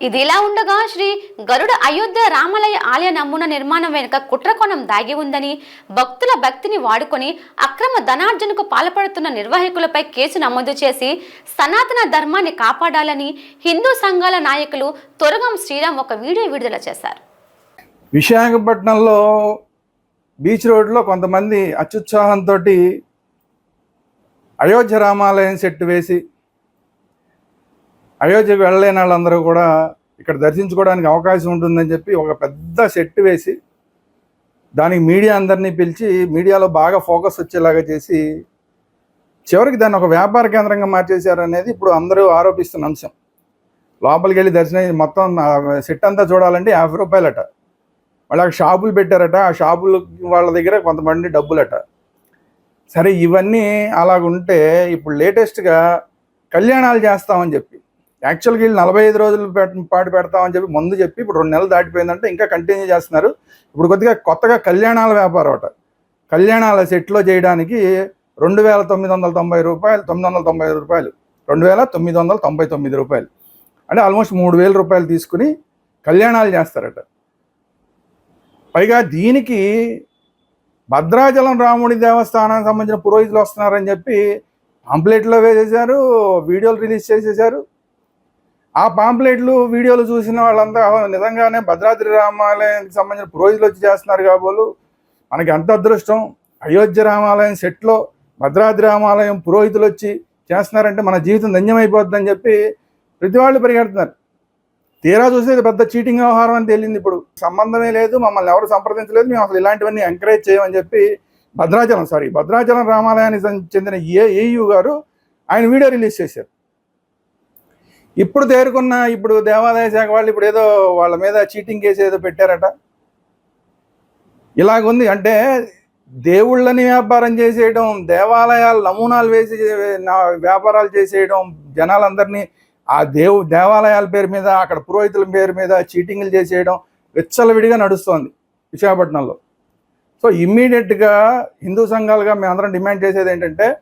ఇది ఇలా ఉండగా శ్రీ గరుడ అయోధ్య రామలయ ఆలయ నమూనా నిర్మాణం వెనుక కుట్రకోణం దాగి ఉందని భక్తుల భక్తిని వాడుకొని అక్రమ ధనార్జనకు పాల్పడుతున్న నిర్వాహకులపై కేసు నమోదు చేసి సనాతన ధర్మాన్ని కాపాడాలని హిందూ సంఘాల నాయకులు తొరగం శ్రీరామ్ ఒక వీడియో విడుదల చేశారు. విశాఖపట్నంలో బీచ్ రోడ్లో కొంతమంది అత్యుత్సాహంతో అయోధ్య రామాలయం సెట్ వేసి అయోధ్యకు వెళ్ళలేని వాళ్ళందరూ కూడా ఇక్కడ దర్శించుకోవడానికి అవకాశం ఉంటుందని చెప్పి ఒక పెద్ద సెట్ వేసి దానికి మీడియా అందరినీ పిలిచి మీడియాలో బాగా ఫోకస్ వచ్చేలాగా చేసి చివరికి దాన్ని ఒక వ్యాపార కేంద్రంగా మార్చేశారు అనేది ఇప్పుడు అందరూ ఆరోపిస్తున్న అంశం. లోపలికి వెళ్ళి దర్శనం మొత్తం సెట్ అంతా చూడాలంటే యాభై రూపాయలట. మళ్ళీ ఆ షాపులు పెట్టారట. ఆ షాపులు వాళ్ళ దగ్గర కొంతమంది డబ్బులట. సరే ఇవన్నీ అలాగుంటే ఇప్పుడు లేటెస్ట్గా కళ్యాణాలు చేస్తామని చెప్పి యాక్చువల్గా వీళ్ళు నలభై ఐదు రోజులు పాటు పెడతామని చెప్పి ముందు చెప్పి ఇప్పుడు రెండు నెలలు దాటిపోయిందంటే ఇంకా కంటిన్యూ చేస్తున్నారు. ఇప్పుడు కొద్దిగా కొత్తగా కళ్యాణాల వ్యాపారం అట. కళ్యాణాల సెట్లో చేయడానికి రెండు వేల తొమ్మిది వందల తొంభై రూపాయలు తొమ్మిది వందల తొంభై ఐదు రూపాయలు రెండు వేల తొమ్మిది వందల తొంభై తొమ్మిది రూపాయలు. అంటే ఆల్మోస్ట్ మూడు వేల రూపాయలు తీసుకుని కళ్యాణాలు చేస్తారట. పైగా దీనికి భద్రాచలం రాముడి దేవస్థానానికి సంబంధించిన పురోహితులు వస్తున్నారని చెప్పి పాంప్లెట్లో వేసేసారు వీడియోలు రిలీజ్ చేసేసారు ఆ పాంప్లెట్లు వీడియోలు చూసిన వాళ్ళంతా నిజంగానే భద్రాద్రి రామాలయానికి సంబంధించిన పురోహితులు వచ్చి చేస్తున్నారు కాబోలు మనకి ఎంత అదృష్టం. అయోధ్య రామాలయం సెట్లో భద్రాద్రి రామాలయం పురోహితులు వచ్చి చేస్తున్నారంటే మన జీవితం ధన్యమైపోతుందని చెప్పి ప్రతి వాళ్ళు పరిగెడుతున్నారు. తీరా చూస్తే పెద్ద చీటింగ్ వ్యవహారం అని తేలింది ఇప్పుడు. సంబంధమే లేదు మమ్మల్ని ఎవరు సంప్రదించలేదు మేము అసలు ఇలాంటివన్నీ ఎంకరేజ్ చేయమని చెప్పి భద్రాచలం సారీ భద్రాచలం రామాలయానికి సం- చెందిన ఏ ఏయు గారు ఆయన వీడియో రిలీజ్ చేశారు. ఇప్పుడు తేరుకున్న ఇప్పుడు దేవాదాయ శాఖ వాళ్ళు ఇప్పుడు ఏదో వాళ్ళ మీద చీటింగ్ కేసు ఏదో పెట్టారట. ఇలాగుంది. అంటే దేవుళ్ళని వ్యాపారం చేసేయడం దేవాలయాలు నమూనాలు వేసి నా- వ్యాపారాలు చేసేయడం జనాలందరినీ ఆ దేవు దేవాలయాల పేరు మీద అక్కడ పురోహితుల పేరు మీద చీటింగ్లు చేసేయడం విచ్చలవిడిగా నడుస్తోంది విశాఖపట్నంలో. సో ఇమ్మీడియట్గా హిందూ సంఘాలుగా మేమందరం డిమాండ్ చేసేది ఏంటంటే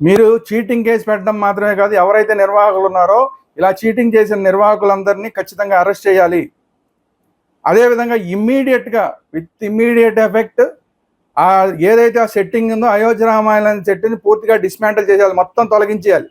మీరు చీటింగ్ కేసు పెట్టడం మాత్రమే కాదు ఎవరైతే నిర్వాహకులు ఉన్నారో ఇలా చీటింగ్ చేసిన నిర్వాహకులందరినీ ఖచ్చితంగా అరెస్ట్ చేయాలి. అదేవిధంగా ఇమ్మీడియట్గా విత్ ఇమ్మీడియట్ ఎఫెక్ట్ ఆ ఏదైతే ఆ సెట్టింగ్ ఉందో అయోధ్య రామాయణ సెట్టింగ్ పూర్తిగా డిస్మాంటిల్ చేయాలి మొత్తం తొలగించేయాలి.